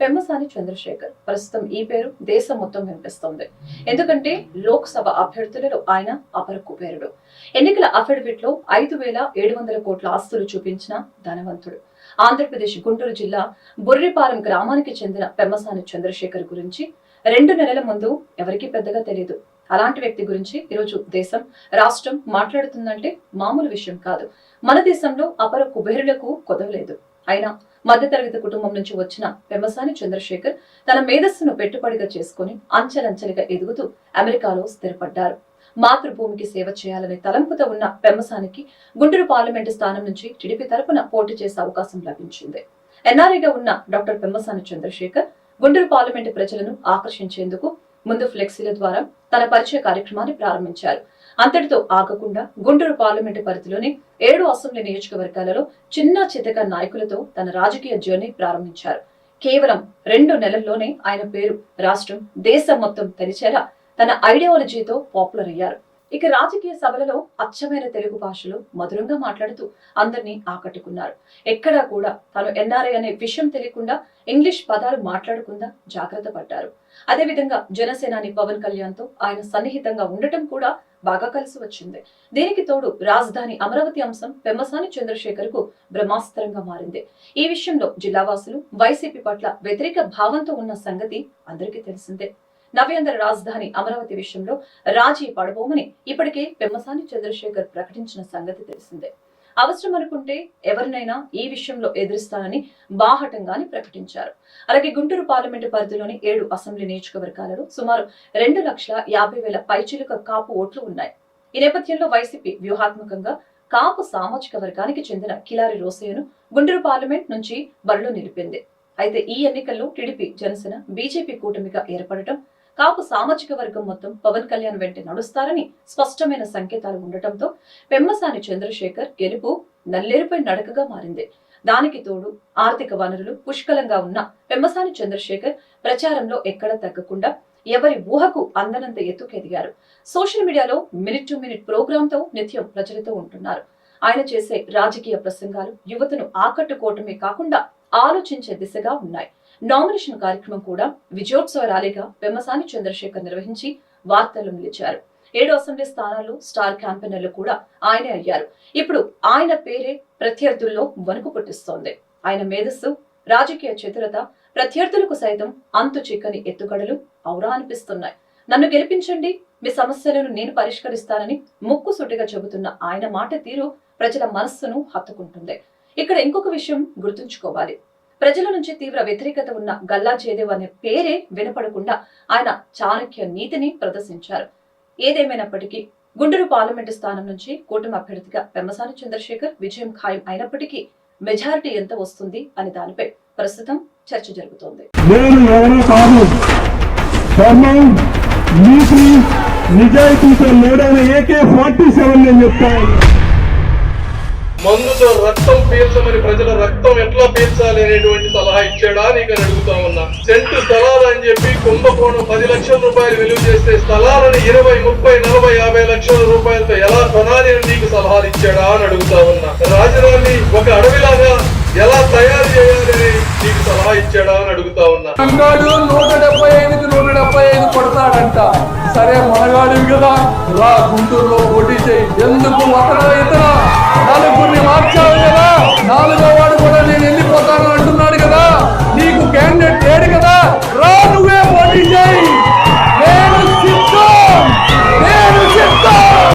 పెమ్మసాని చంద్రశేఖర్. ప్రస్తుతం ఈ పేరు దేశం మొత్తం వినిపిస్తోంది. ఎందుకంటే లోక్సభ అభ్యర్థులలో ఆయన అపర కుబేరుడు. ఎన్నికల అఫిడవిట్లో ఐదు వేల ఏడు వందల కోట్ల ఆస్తులు చూపించిన ధనవంతుడు. ఆంధ్రప్రదేశ్ గుంటూరు జిల్లా బుర్రిపాలెం గ్రామానికి చెందిన పెమ్మసాని చంద్రశేఖర్ గురించి రెండు నెలల ముందు ఎవరికీ పెద్దగా తెలియదు అలాంటి వ్యక్తి గురించి ఈరోజు దేశం రాష్ట్రం మాట్లాడుతుందంటే మామూలు విషయం కాదు. మన దేశంలో అపర కుబేరులకు కొదవలేదు. అయినా మధ్యతరగతి కుటుంబం నుంచి వచ్చిన వ్యవసాయ చంద్రశేఖర్ తన మేధస్సును పెట్టుబడిగా చేసుకుని అంచెలంచెలుగా ఎదుగుతూ అమెరికాలో స్థిరపడ్డారు. మాతృభూమికి సేవ చేయాలనే తలంపుతో ఉన్న పెమ్మసానికి గుంటూరు పార్లమెంటు స్థానం నుంచి టీడీపీ తరపున పోటీ చేసే అవకాశం లభించింది. ఎన్ఆర్ఐగా ఉన్న డాక్టర్ పెమ్మసాని చంద్రశేఖర్ గుంటూరు పార్లమెంటు ప్రజలను ఆకర్షించేందుకు ముందు ఫ్లెక్సీల ద్వారా తన పరిచయ కార్యక్రమాన్ని ప్రారంభించారు. అంతటితో ఆగకుండా గుంటూరు పార్లమెంటు పరిధిలోని ఏడు అసెంబ్లీ నియోజకవర్గాలలో చిన్న చితక నాయకులతో తన రాజకీయ జర్నీ ప్రారంభించారు. కేవలం రెండు నెలల్లోనే ఆయన పేరు రాష్ట్రం దేశం మొత్తం తెలిసేలా తన ఐడియాలజీతో పాపులర్ అయ్యారు. ఇక రాజకీయ సభలలో అచ్చమైన తెలుగు భాషలో మధురంగా మాట్లాడుతూ అందరినీ ఆకట్టుకున్నారు. ఎక్కడా కూడా తాను ఎన్ఆర్ఐ అనే విషయం తెలియకుండా ఇంగ్లీష్ పదాలు మాట్లాడకుండా జాగ్రత్త పడ్డారు. అదేవిధంగా జనసేనాని పవన్ కళ్యాణ్తో ఆయన సన్నిహితంగా ఉండటం కూడా బాగా కలిసి వచ్చింది. దీనికి తోడు రాజధాని అమరావతి అంశం పెమ్మసాని చంద్రశేఖర్కు బ్రహ్మాస్త్రంగా మారింది. ఈ విషయంలో జిల్లావాసులు వైసీపీ పట్ల వ్యతిరేక భావంతో ఉన్న సంగతి అందరికీ తెలిసిందే. నవ్యాంధ్ర రాజధాని అమరావతి విషయంలో రాజీ పడబోమని ఇప్పటికే పెమ్మసాని చంద్రశేఖర్ ప్రకటించిన సంగతి తెలిసిందే. అవసరం అనుకుంటే ఎవరినైనా ఈ విషయంలో ఎదురుస్తానని బాహటంగాని ప్రకటించారు. అలాగే గుంటూరు పార్లమెంటు పరిధిలోని ఏడు అసెంబ్లీ నియోజకవర్గాలలో సుమారు రెండు లక్షల యాభై వేల పైచిలుక కాపు ఓట్లు ఉన్నాయి. ఈ నేపథ్యంలో వైసీపీ వ్యూహాత్మకంగా కాపు సామాజిక వర్గానికి చెందిన కిలారి రోసయ్యను గుంటూరు పార్లమెంట్ నుంచి బరిలో నిలిపింది. అయితే ఈ ఎన్నికల్లో టీడీపీ జనసేన బీజేపీ కూటమిగా ఏర్పడటం కాపు సామాజిక వర్గం మొత్తం పవన్ కళ్యాణ్ వెంట నడుస్తారని స్పష్టమైన సంకేతాలు ఉండటంతో పెమ్మసాని చంద్రశేఖర్ గెలుపు నల్లేరుపై నడకగా మారింది. దానికి తోడు ఆర్థిక వనరులు పుష్కలంగా ఉన్న పెమ్మసాని చంద్రశేఖర్ ప్రచారంలో ఎక్కడ తగ్గకుండా ఎవరి ఊహకు అందనంత ఎత్తుకెదిగారు. సోషల్ మీడియాలో మినిట్ టు మినిట్ ప్రోగ్రామ్తో నిత్యం ప్రజలతో ఉంటున్నారు. ఆయన చేసే రాజకీయ ప్రసంగాలు యువతను ఆకట్టుకోవటమే కాకుండా ఆలోచించే దిశగా ఉన్నాయి. నామినేషన్ కార్యక్రమం కూడా విజయోత్సవ ర్యాలీగా పెమ్మసాని చంద్రశేఖర్ నిర్వహించి వార్తలు నిలిచారు. ఏడు అసెంబ్లీ స్థానాల్లో స్టార్ క్యాంపెయినర్లు కూడా ఆయనే అయ్యారు. ఇప్పుడు ఆయన పేరే ప్రత్యర్థుల్లో వణుకు పుట్టిస్తోంది. ఆయన మేధస్సు రాజకీయ చతురత ప్రత్యర్థులకు సైతం అంతు చిక్కని ఎత్తుగడలు ఔరా అనిపిస్తున్నాయి. నన్ను గెలిపించండి మీ సమస్యలను నేను పరిష్కరిస్తానని ముక్కు సుటిగా చెబుతున్న ఆయన మాట తీరు ప్రజల మనస్సును హత్తుకుంటుంది. ఇక్కడ ఇంకొక విషయం గుర్తుంచుకోవాలి. ప్రజల నుంచి తీవ్ర వ్యతిరేకత ఉన్న గల్లా జయదేవ్ అనే పేరే వినపడకుండా ఆయన చాణక్య నీతిని ప్రదర్శించారు. ఏదేమైనప్పటికీ గుంటూరు పార్లమెంటు స్థానం నుంచి కూటమి అభ్యర్థిగా పెమ్మసాని చంద్రశేఖర్ విజయం ఖాయం అయినప్పటికీ మెజారిటీ ఎంత వస్తుంది అనే దానిపై ప్రస్తుతం చర్చ జరుగుతోంది. నేను నీతి నిజాయితీతో ఏకే ఫార్టీ సెవెన్ నేను చెప్తాను. మందుతో రక్తం పీల్చమని ప్రజల రక్తం ఎట్లా పీల్చాలి అనేటువంటి సలహా ఇచ్చాడా నీకు అని అడుగుతా ఉన్నా. సెంటు స్థలాలు అని చెప్పి కుంభకోణం పది లక్షల రూపాయలు విలువ చేస్తే స్థలాలను ఇరవై ముప్పై నలభై యాభై లక్షల రూపాయలతో ఎలా కొనాలి అని నీకు సలహాలు ఇచ్చాడా అని అడుగుతా ఉన్నా. రాజధాని ఒక అడవిలాగా ఎలా తయారు చేయాలి అని నీకు సలహా ఇచ్చాడా అని అడుగుతా ఉన్నా. మనగాడివి కదా రా గుంటూరులో పోటీ చేయి. ఎందుకు ఒకడో ఇతర? నలుగురిని మార్చావు కదా. నాలుగో వాడు కూడా